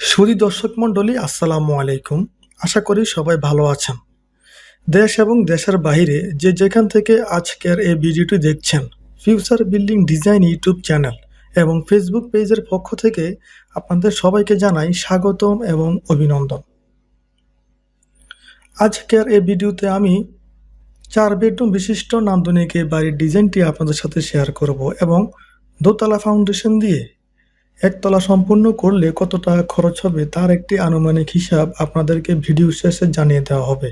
সুদী দর্শক মণ্ডলী, আসসালামু আলাইকুম। আশা করি সবাই ভালো আছেন। দেশ এবং দেশের বাইরে যে যেখান থেকে আজকের এই ভিডিওটি দেখছেন, future building design YouTube channel এবং ফেসবুক পেজের পক্ষ থেকে আপনাদের সবাইকে জানাই স্বাগতম এবং অভিনন্দন। আজকের এই ভিডিওতে আমি চার বেডরুম বিশিষ্ট নান্দনিক বাড়ির ডিজাইনটি আপনাদের সাথে শেয়ার করব এবং দোতলা ফাউন্ডেশন দিয়ে একতলা সম্পূর্ণ করলে কত টাকা খরচ হবে তার একটি আনুমানিক হিসাব আপনাদেরকে ভিডিও শেষে জানিয়ে দেওয়া হবে।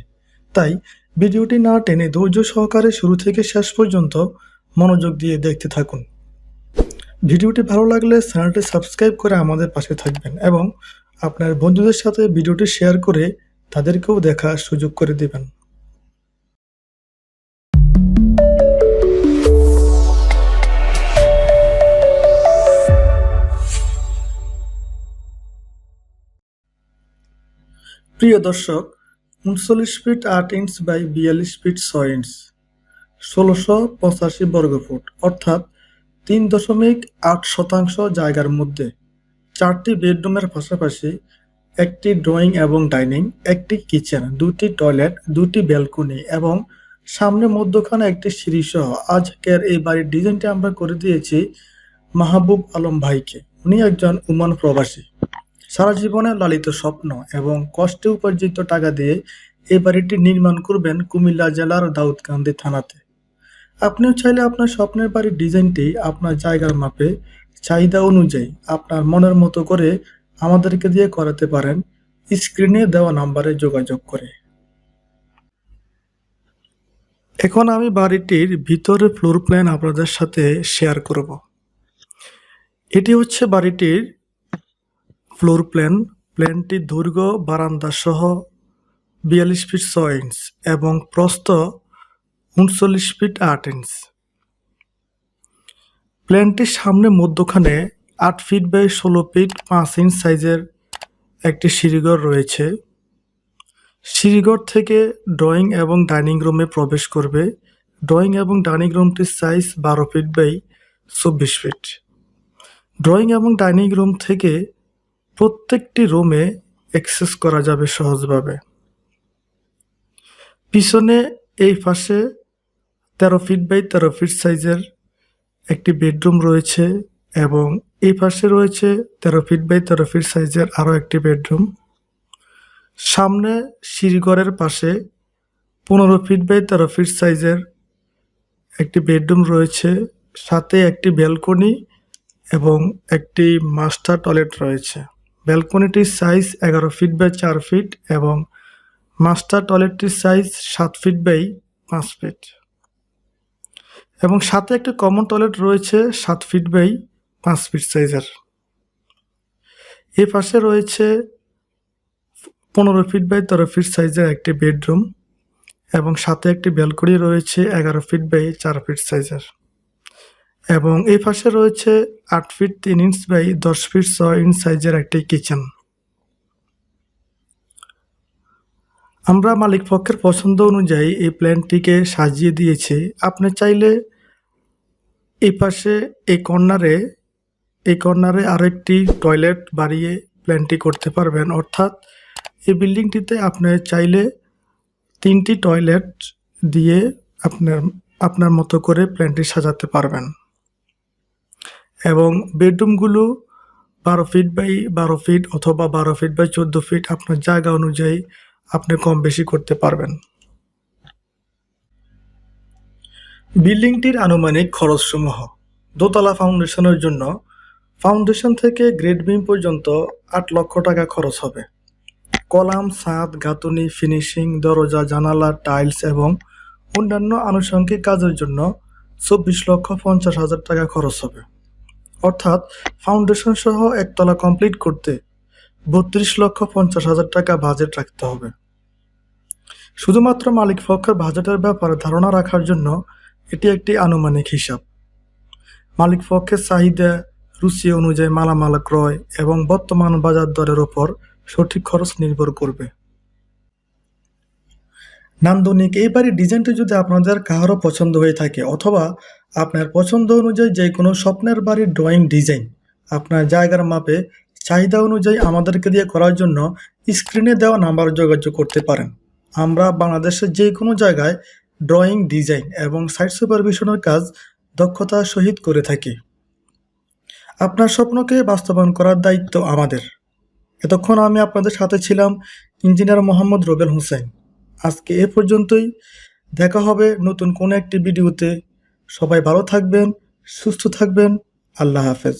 তাই ভিডিওটি না টেনে ধৈর্য সহকারে শুরু থেকে শেষ পর্যন্ত মনোযোগ দিয়ে দেখতে থাকুন। ভিডিওটি ভালো লাগলে চ্যানেলটি সাবস্ক্রাইব করে আমাদের পাশে থাকবেন এবং আপনার বন্ধুদের সাথে ভিডিওটি শেয়ার করে তাদেরকেও দেখার সুযোগ করে দেবেন। প্রিয় দর্শক, উনচল্লিশ ফিট আট ইঞ্চ বাই বিয়াল্লিশ ফিট ছয় ইঞ্চ, ষোলোশো পঁচাশি বর্গফুট অর্থাৎ তিন দশমিক আট শতাংশ জায়গার মধ্যে। চারটি বেডরুমের পাশাপাশি একটি ড্রয়িং এবং ডাইনিং, একটি কিচেন, দুটি টয়লেট, দুটি ব্যালকনি এবং সামনে মধ্যখানে একটি সিঁড়ি সহ আজকের এই বাড়ির ডিজাইনটি আমরা করে দিয়েছি মাহবুব আলম ভাইকে। উনি একজন উমান প্রবাসী। সারা জীবনে লালিত স্বপ্ন এবং কষ্টে উপার্জিত টাকা দিয়ে এই বাড়িটি নির্মাণ করবেন কুমিল্লা জেলার দাউদকান্দি থানাতে। আপনিও চাইলে আপনার স্বপ্নের বাড়ির ডিজাইনটি আপনার জায়গার মাপে চাহিদা অনুযায়ী আপনার মনের মতো করে আমাদেরকে দিয়ে করাতে পারেন। স্ক্রিনে দেওয়া নাম্বারে যোগাযোগ করে। এখন আমি বাড়িটির ভিতরে ফ্লোর প্ল্যান আপনাদের সাথে শেয়ার করব। এটি হচ্ছে বাড়িটির ফ্লোর প্ল্যান প্ল্যানটি দৈর্ঘ্য বারান্দা সহ বিয়াল্লিশ ফিট ছয় ইঞ্চ এবং প্রস্থ উনচল্লিশ ফিট আট ইঞ্চ। প্ল্যানটির সামনে মধ্যখানে আট ফিট বাই ষোলো ফিট পাঁচ ইঞ্চ সাইজের একটি সিঁড়িঘর রয়েছে। সিঁড়িঘর থেকে ড্রয়িং এবং ডাইনিং রুমে প্রবেশ করবে। ড্রয়িং এবং ডাইনিং রুমটির সাইজ বারো ফিট বাই চব্বিশ ফিট। ড্রয়িং এবং ডাইনিং রুম থেকে প্রত্যেকটি রুমে অ্যাক্সেস করা যাবে সহজভাবে। পিছনে এই পাশে তেরো ফিট বাই তেরো ফিট সাইজের একটি বেডরুম রয়েছে এবং এই পাশে রয়েছে তেরো ফিট বাই তেরো ফিট সাইজের আরও একটি বেডরুম। সামনে সিঁড়িঘরের পাশে পনেরো ফিট বাই তেরো ফিট সাইজের একটি বেডরুম রয়েছে, সাথে একটি ব্যালকনি এবং একটি মাস্টার টয়লেট রয়েছে। ব্যালকনিটির সাইজ এগারো ফিট বাই চার ফিট এবং মাস্টার টয়লেটটির সাইজ সাত ফিট বাই পাঁচ ফিট। এবং সাথে একটি কমন টয়লেট রয়েছে সাত ফিট বাই পাঁচ ফিট সাইজের। এ পাশে রয়েছে পনেরো ফিট বাই তেরো ফিট সাইজের একটি বেডরুম এবং সাথে একটি ব্যালকনি রয়েছে এগারো ফিট বাই চার ফিট সাইজের। এবং এই পাশে রয়েছে আট ফিট তিন ইঞ্চ বাই দশ ফিট ছয় ইঞ্চ সাইজের একটি কিচেন আমরা মালিক পক্ষের পছন্দ অনুযায়ী এই প্ল্যানটিকে সাজিয়ে দিয়েছি। আপনি চাইলে এই পাশে এই কর্নারে এই কর্নারে আরেকটি টয়লেট বাড়িয়ে প্ল্যানটি করতে পারবেন। অর্থাৎ এই বিল্ডিংটিতে আপনি চাইলে তিনটি টয়লেট দিয়ে আপনার আপনার মতো করে প্ল্যানটি সাজাতে পারবেন। এবং বেডরুমগুলো বারো ফিট বাই বারো ফিট অথবা বারো ফিট বাই চোদ্দ ফিট আপনার জায়গা অনুযায়ী আপনি কম বেশি করতে পারবেন। বিল্ডিংটির আনুমানিক খরচসমূহ। দোতলা ফাউন্ডেশনের জন্য ফাউন্ডেশন থেকে গ্রেড বিম পর্যন্ত আট লক্ষ টাকা খরচ হবে। কলাম, ছাদ, গাঁথনি, ফিনিশিং, দরজা, জানালা, টাইলস এবং অন্যান্য আনুষঙ্গিক কাজের জন্য চব্বিশ লক্ষ পঞ্চাশ হাজার টাকা খরচ হবে। অর্থাৎ ফাউন্ডেশন সহ একতলা কমপ্লিট করতে বত্রিশ লক্ষ পঞ্চাশ হাজার টাকা বাজেট রাখতে হবে। শুধুমাত্র মালিক পক্ষের বাজেটের ব্যাপারে ধারণা রাখার জন্য এটি একটি আনুমানিক হিসাব। মালিক পক্ষের চাহিদা, রুচি অনুযায়ী মালামাল ক্রয় এবং বর্তমান বাজার দরের ওপর সঠিক খরচ নির্ভর করবে। নান্দনিক, এই বাড়ির ডিজাইনটি যদি আপনাদের কারও পছন্দ হয়ে থাকে অথবা আপনার পছন্দ অনুযায়ী যে কোনো স্বপ্নের বাড়ির ড্রয়িং ডিজাইন আপনার জায়গার মাপে চাহিদা অনুযায়ী আমাদেরকে দিয়ে করার জন্য স্ক্রিনে দেওয়া নাম্বার যোগাযোগ করতে পারেন। আমরা বাংলাদেশের যে কোনো জায়গায় ড্রয়িং ডিজাইন এবং সাইট সুপারভিশনের কাজ দক্ষতার সহিত করে থাকি। আপনার স্বপ্নকে বাস্তবায়ন করার দায়িত্ব আমাদের। এতক্ষণ আমি আপনাদের সাথে ছিলাম ইঞ্জিনিয়ার মোহাম্মদ রবেল হোসেন আজকে এ পর্যন্তই। দেখা হবে নতুন কোনো একটি ভিডিওতে। সবাই ভালো থাকবেন, সুস্থ থাকবেন। আল্লাহ হাফেজ।